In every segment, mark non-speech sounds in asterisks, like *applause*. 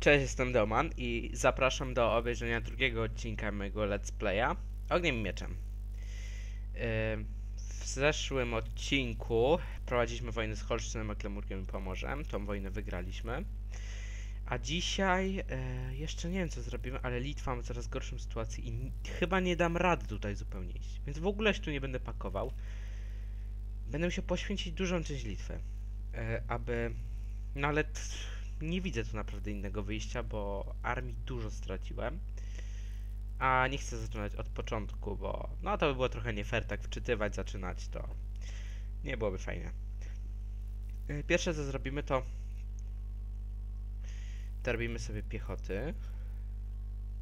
Cześć, jestem Doman i zapraszam do obejrzenia drugiego odcinka mojego Let's Playa Ogniem i Mieczem. Yy, W zeszłym odcinku prowadziliśmy wojnę z Holsztynem, Mecklenburgiem i Pomorzem. Tą wojnę wygraliśmy. A dzisiaj yy, jeszcze nie wiem co zrobimy, ale Litwa ma coraz gorszą sytuację i chyba nie dam rady tutaj zupełnie iść. Więc w ogóle się tu nie będę pakował. Będę musiał poświęcić dużą część Litwy, yy, aby... No ale nie widzę tu naprawdę innego wyjścia, bo armii dużo straciłem. A nie chcę zaczynać od początku, bo no to by było trochę nie fair tak wczytywać, zaczynać to nie byłoby fajnie. Y, Pierwsze co zrobimy to to robimy sobie piechoty.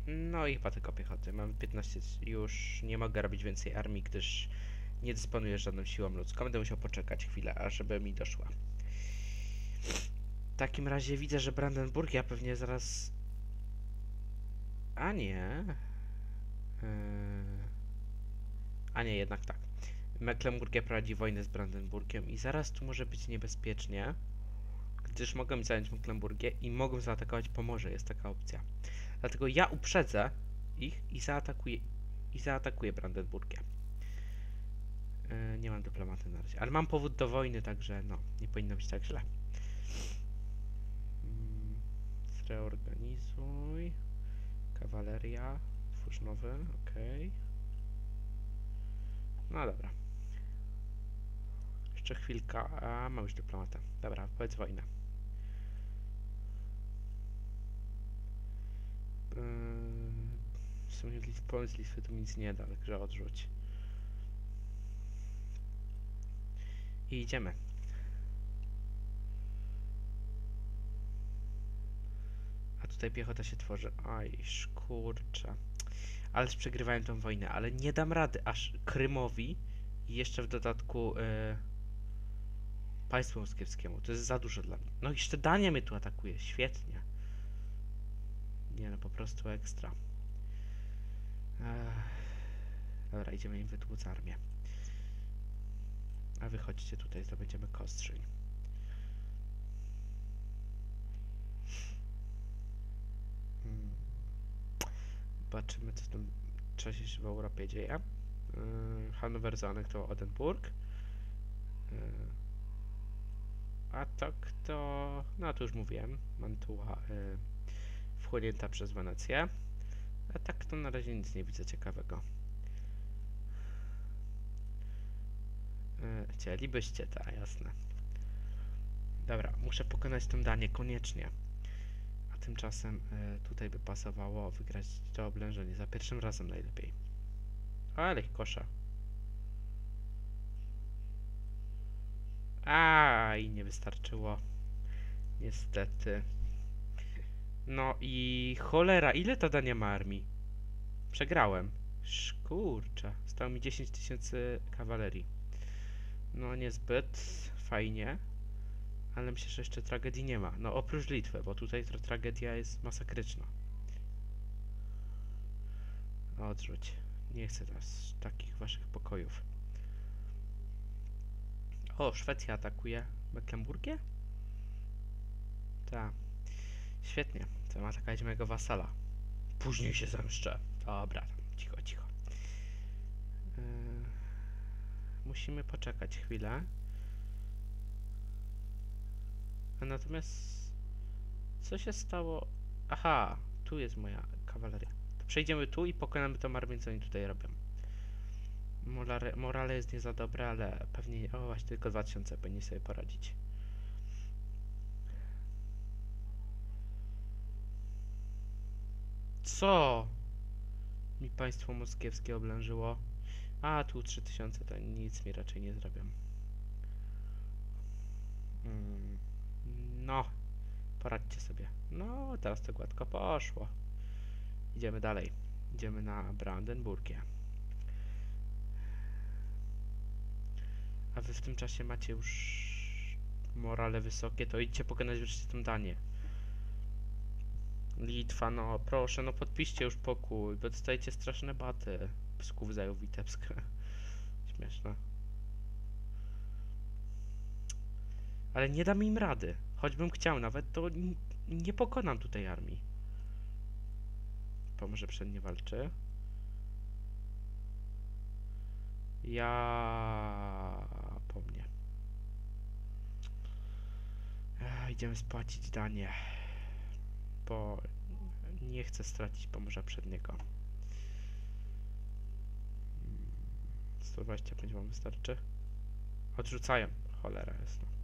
No i chyba tylko piechoty. Mam 15 już nie mogę robić więcej armii, gdyż nie dysponuję żadną siłą ludzką. Będę musiał poczekać chwilę, ażeby mi doszła. Takim razie widzę, że Brandenburg ja pewnie zaraz. A nie. Yy... A nie, jednak tak. Mecklenburgia prowadzi wojnę z Brandenburgiem i zaraz tu może być niebezpiecznie, gdyż mogą zająć Mecklenburgię i mogą zaatakować Pomorze, jest taka opcja. Dlatego ja uprzedzę ich i zaatakuję, i zaatakuję Brandenburgię. Yy, nie mam dyplomaty na razie, ale mam powód do wojny, także no, nie powinno być tak źle. Zreorganizuj. Kawaleria. Twórz nowy, okej. No dobra. Jeszcze chwilka. A, mam już dyplomatę. Dobra, powiedz wojnę. Yy, W sumie pomysł Litwy tu nic nie da, także odrzuć. I idziemy. Tutaj piechota się tworzy. Aj, kurczę. Ależ przegrywałem tą wojnę, ale nie dam rady, aż Krymowi i jeszcze w dodatku e, państwu moskiewskiemu. To jest za dużo dla mnie. No i jeszcze Dania mnie tu atakuje, świetnie. Nie no, po prostu ekstra. Ech. Dobra, idziemy im wytłuc armię. A wy chodźcie tutaj, zdobędziemy Kostrzyń. Zobaczymy, co tam co się w Europie dzieje. Yy, Hanower zaanektował Odenburg. Yy, a tak to... No to już mówiłem. Mantua yy, wchłonięta przez Wenecję. A tak to na razie nic nie widzę ciekawego. Chcielibyście, ta jasne. Dobra, muszę pokonać tą Danię koniecznie. Tymczasem e, tutaj by pasowało wygrać to oblężenie za pierwszym razem najlepiej. Ale kosza. A i nie wystarczyło. Niestety. No i cholera, ile ta Dania ma armii? Przegrałem. Szkurczę. Stało mi 10 tysięcy kawalerii. No niezbyt fajnie. Ale myślę, że jeszcze tragedii nie ma. No oprócz Litwy, bo tutaj tra tragedia jest masakryczna. Odrzuć. Nie chcę teraz takich waszych pokojów. O, Szwecja atakuje Mecklenburgię? Tak. Świetnie. To ma atakować mojego wasala. Później się zemszczę. Dobra, cicho, cicho. Yy, musimy poczekać chwilę. Natomiast co się stało? Aha, tu jest moja kawaleria. To przejdziemy tu i pokonamy tą armię, co oni tutaj robią. Morale, morale jest nie za dobre, ale pewnie. O, właśnie tylko 2000 powinni sobie poradzić. Co? Mi państwo moskiewskie oblężyło. A, tu 3000 to nic mi raczej nie zrobią. Mm. No, poradźcie sobie. No, teraz to gładko poszło. Idziemy dalej. Idziemy na Brandenburgię. A wy w tym czasie macie już morale wysokie, to idźcie pokonać wreszcie tą Danię. Litwa, no proszę, no podpiszcie już pokój, bo dostajecie straszne baty. Psków zajął Witebsk. *laughs* Śmieszne. Ale nie dam im rady. Choćbym chciał nawet, to nie pokonam tutaj armii. Pomorze Przednie walczy. Ja po mnie. Ech, idziemy spłacić danie. Bo nie chcę stracić Pomorza Przedniego. Mm, 125 wam wystarczy? Odrzucają. Cholera jest.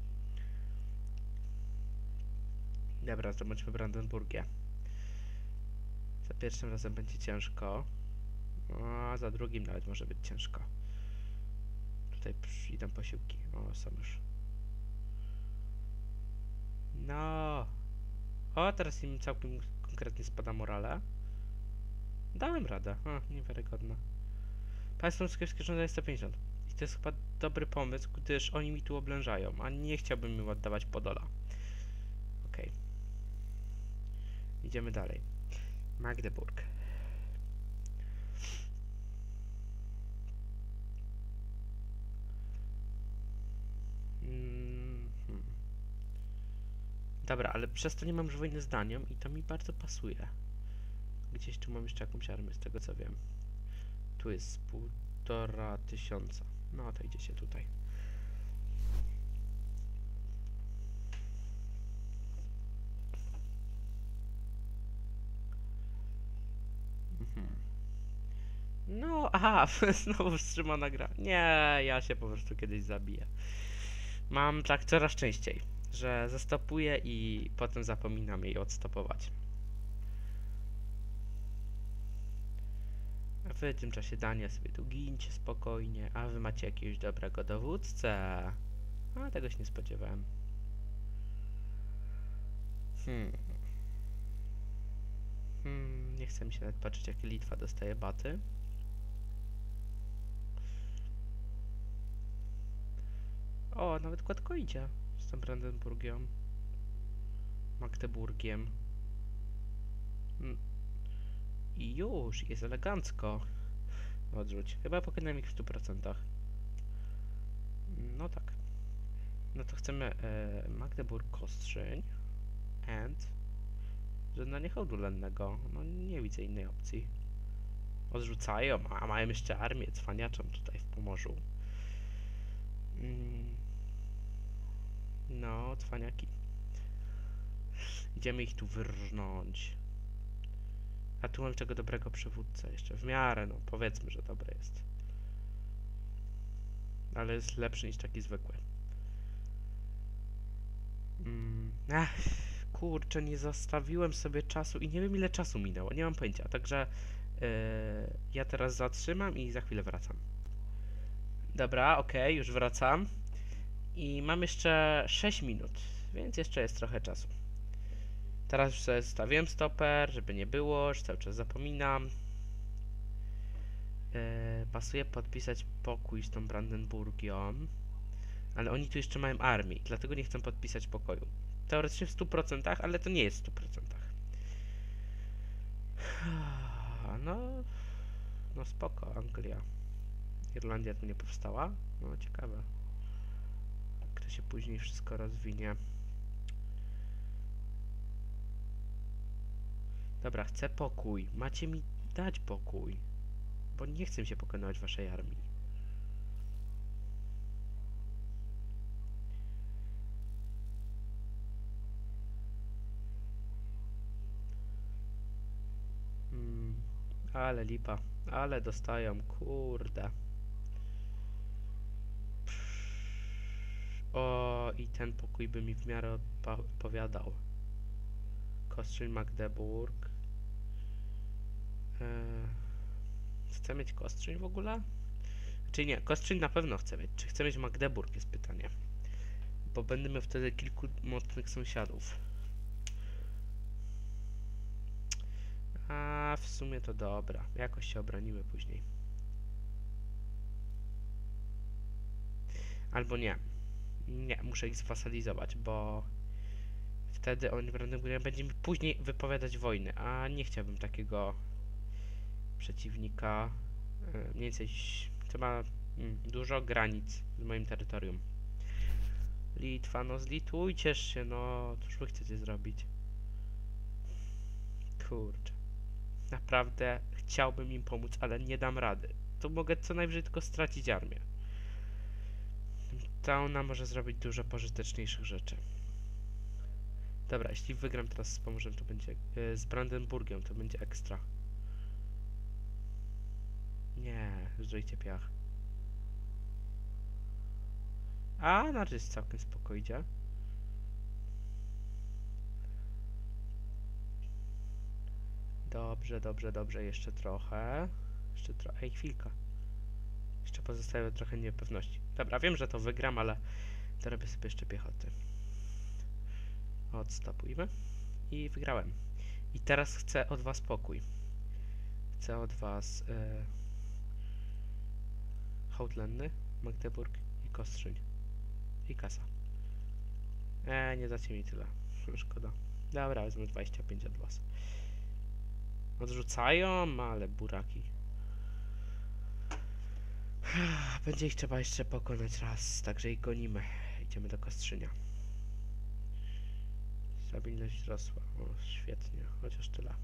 Dobra, zobaczmy Brandenburgię. Za pierwszym razem będzie ciężko. A za drugim nawet może być ciężko. Tutaj idą posiłki. O, są już. No. O, teraz im całkiem konkretnie spada morale. Dałem radę. A, niewiarygodne. Państwo moskiewskie żądają 150. I to jest chyba dobry pomysł, gdyż oni mi tu oblężają, a nie chciałbym im oddawać Podola. Idziemy dalej. Magdeburg. Mhm. Dobra, ale przez to nie mam już wojny z Danią i to mi bardzo pasuje. Gdzieś tu mam jeszcze jakąś armię, z tego co wiem. Tu jest półtora tysiąca. No to idzie się tutaj. Mhm. No, aha, *laughs* znowu wstrzymana gra. Nie, ja się po prostu kiedyś zabiję. Mam tak coraz częściej, że zastopuję i potem zapominam jej odstopować. A wy w tym czasie Dania sobie tu gincie spokojnie, a wy macie jakiegoś dobrego dowódcę. A tego się nie spodziewałem. Hmm. Hmm, nie chcę mi się nawet patrzeć, jakie Litwa dostaje baty. O, nawet gładko idzie z tym Brandenburgią. Magdeburgiem. Mm. I już, jest elegancko. Odrzuć. Chyba pokonałem ich w 100%. No tak. No to chcemy e, Magdeburg Kostrzyn and żądanie hołdu lennego. No nie widzę innej opcji. Odrzucają, a mają jeszcze armię cwaniaczą tutaj w Pomorzu. Mm. No, cwaniaki. Idziemy ich tu wyrżnąć. A tu mam czego dobrego przywódcę jeszcze. W miarę, no powiedzmy, że dobry jest. Ale jest lepszy niż taki zwykły. Mm. Ach, kurczę, nie zostawiłem sobie czasu i nie wiem ile czasu minęło. Nie mam pojęcia. Także yy, ja teraz zatrzymam i za chwilę wracam. Dobra, okej, już wracam. I mam jeszcze 6 minut, więc jeszcze jest trochę czasu. Teraz już sobie stawiłem stoper, żeby nie było, że cały czas zapominam. E, pasuje podpisać pokój z tą Brandenburgią, ale oni tu jeszcze mają armię, dlatego nie chcę podpisać pokoju. Teoretycznie w 100%, ale to nie jest w 100%. *sighs* No, no spoko, Anglia. Irlandia tu nie powstała? No ciekawe. Jak to się później wszystko rozwinie. Dobra, chcę pokój. Macie mi dać pokój. Bo nie chcę się pokonywać waszej armii. Ale lipa. Ale dostają, kurde. O, i ten pokój by mi w miarę odpowiadał. Kostrzyń Magdeburg. Eee, chcę mieć Kostrzyń w ogóle? Czy nie? Kostrzyń na pewno chcę mieć. Czy chcę mieć Magdeburg jest pytanie. Bo będę miał wtedy kilku mocnych sąsiadów. A w sumie to dobra. Jakoś się obronimy później. Albo nie. Nie, muszę ich zwasalizować, bo wtedy oni będą będzie mi później wypowiadać wojny, a nie chciałbym takiego przeciwnika. e, Mniej więcej to ma mm, dużo granic z moim terytorium. Litwa, no zlitujcież się, no cóż wy chcecie zrobić? Kurczę. Naprawdę chciałbym im pomóc, ale nie dam rady. Tu mogę co najwyżej tylko stracić armię. Ta ona może zrobić dużo pożyteczniejszych rzeczy. Dobra, jeśli wygram teraz z Pomorzem, to będzie... y, z Brandenburgiem, to będzie ekstra. Nie, zdrójcie piach. A, na razie jest całkiem spoko Dobrze, dobrze, dobrze, jeszcze trochę. Jeszcze trochę. Ej, chwilka. Jeszcze pozostaje trochę niepewności. Dobra, wiem, że to wygram, ale dorobię sobie jeszcze piechoty. Odstopujmy. I wygrałem. I teraz chcę od was pokój. Chcę od was Hołtlenny, Magdeburg i Kostrzyń. I kasa. E, nie dacie mi tyle. *laughs* Szkoda. Dobra, wezmę 25 od was. Odrzucają, ale buraki. Będzie ich trzeba jeszcze pokonać raz, także ich gonimy. Idziemy do Kostrzynia. Stabilność wzrosła. O, świetnie, chociaż tyle.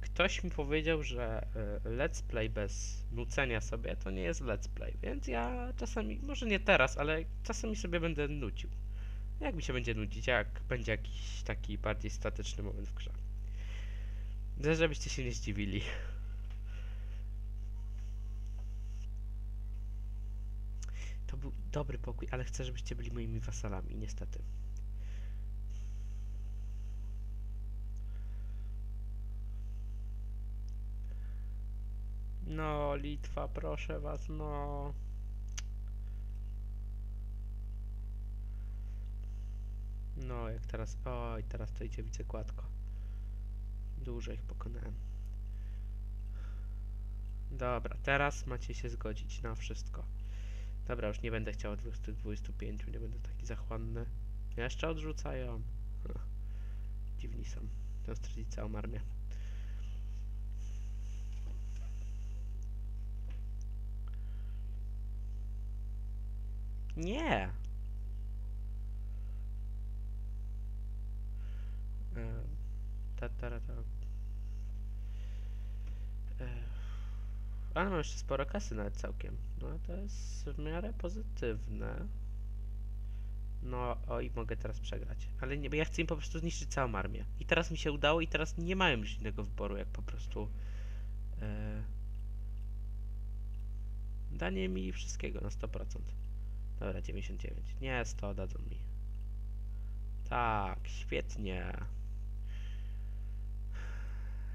Ktoś mi powiedział, że y, let's play bez nucenia sobie to nie jest let's play, więc ja czasami, może nie teraz, ale czasami sobie będę nucił. Jak mi się będzie nudzić, jak będzie jakiś taki bardziej statyczny moment w grze. Żebyście się nie zdziwili. To był dobry pokój, ale chcę, żebyście byli moimi wasalami, niestety. No, Litwa, proszę was, no. No, jak teraz. Oj, teraz to idzie widzę gładko. Dużo ich pokonałem. Dobra, teraz macie się zgodzić na wszystko. Dobra, już nie będę chciał od tych 25, nie będę taki zachłanny. Jeszcze odrzucają. Dziwni są. To stracić całą armię. Nie! E. E, Ale mam jeszcze sporo kasy nawet całkiem. No to jest w miarę pozytywne. No, i mogę teraz przegrać. Ale nie, ja chcę im po prostu zniszczyć całą armię. I teraz mi się udało i teraz nie mają już innego wyboru, jak po prostu e, danie mi wszystkiego na 100%. Dobra, 99. Nie, 100 dadzą mi. Tak, świetnie.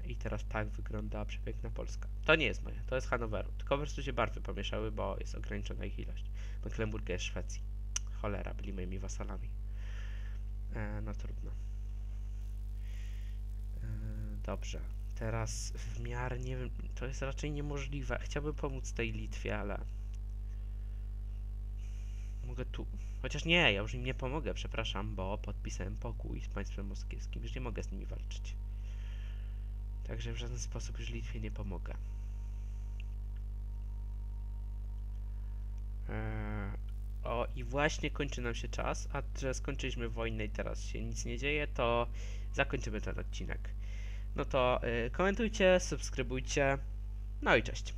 I teraz tak wygląda przepiękna Polska. To nie jest moje, to jest Hanoweru. Tylko po prostu się barwy pomieszały, bo jest ograniczona ich ilość. Mecklenburg jest Szwecji. Cholera, byli moimi wasalami. E, no trudno. E, dobrze. Teraz w miarę nie wiem, to jest raczej niemożliwe. Chciałbym pomóc tej Litwie, ale mogę tu. Chociaż nie, ja już im nie pomogę, przepraszam, bo podpisałem pokój z państwem moskiewskim. Już nie mogę z nimi walczyć. Także w żaden sposób już Litwie nie pomogę. Eee, o, i właśnie kończy nam się czas, a że skończyliśmy wojnę i teraz się nic nie dzieje, to zakończymy ten odcinek. No to y, komentujcie, subskrybujcie, no i cześć.